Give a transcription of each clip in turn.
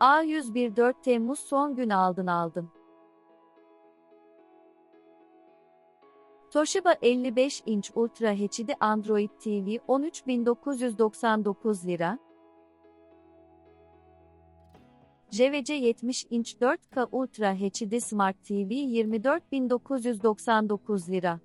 A101 4 Temmuz son gün aldın aldın. Toshiba 55 inç Ultra HD Android TV 13.999 lira. JVC 70 inç 4K Ultra HD Smart TV 24.999 lira.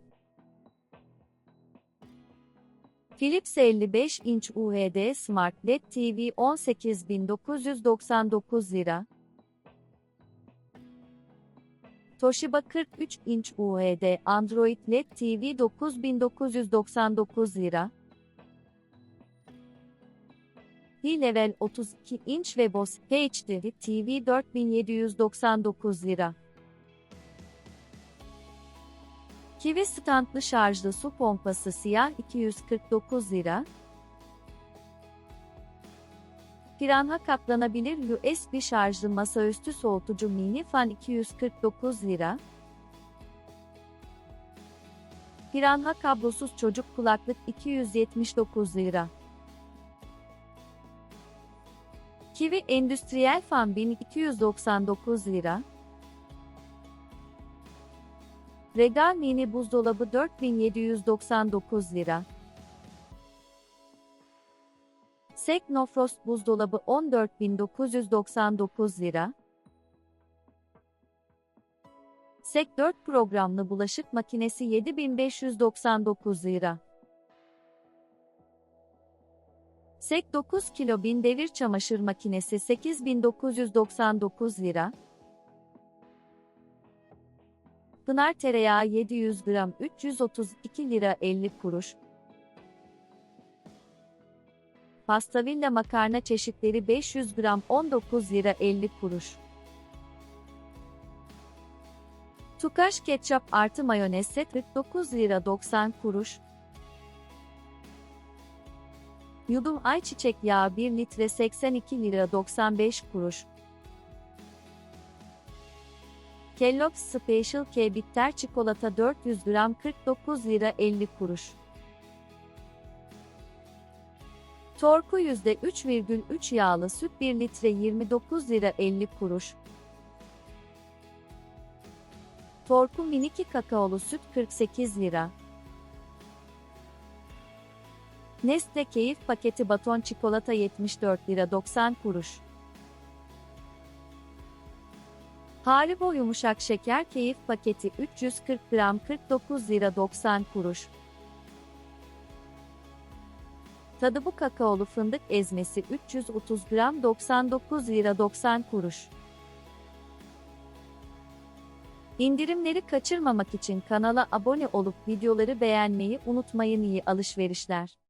Philips 55 inç UHD Smart LED TV 18.999 lira. Toshiba 43 inç UHD Android LED TV 9999 lira. P-Level 32 inç ve Bose HD TV 4799 lira. Kiwi standlı şarjlı su pompası siyah 249 lira. Piranha katlanabilir USB şarjlı masaüstü soğutucu mini fan 249 lira. Piranha kablosuz çocuk kulaklık 279 lira. Kiwi endüstriyel fan 1299 lira. Regal mini buzdolabı 4799 lira. Sek No Frost buzdolabı 14.999 lira. Sek 4 programlı bulaşık makinesi 7599 lira. Sek 9 kilo bin devir çamaşır makinesi 8999 lira. Pınar tereyağı 700 gram 332 lira 50 kuruş. Pastavilla makarna çeşitleri 500 gram 19 lira 50 kuruş. Tukaş ketçap artı mayonez set 49 lira 90 kuruş. Yudum ayçiçek yağı 1 litre 82 lira 95 kuruş. Kellogg's Special K bitter çikolata 400 gram 49 lira 50 kuruş. Torku %3,3 yağlı süt 1 litre 29 lira 50 kuruş. Torku miniki kakaolu süt 48 lira. Nestle Keyif paketi baton çikolata 74 lira 90 kuruş. Haribo yumuşak şeker keyif paketi 340 gram 49 lira 90 kuruş. Tadı bu kakaolu fındık ezmesi 330 gram 99 lira 90 kuruş. İndirimleri kaçırmamak için kanala abone olup videoları beğenmeyi unutmayın iyi alışverişler.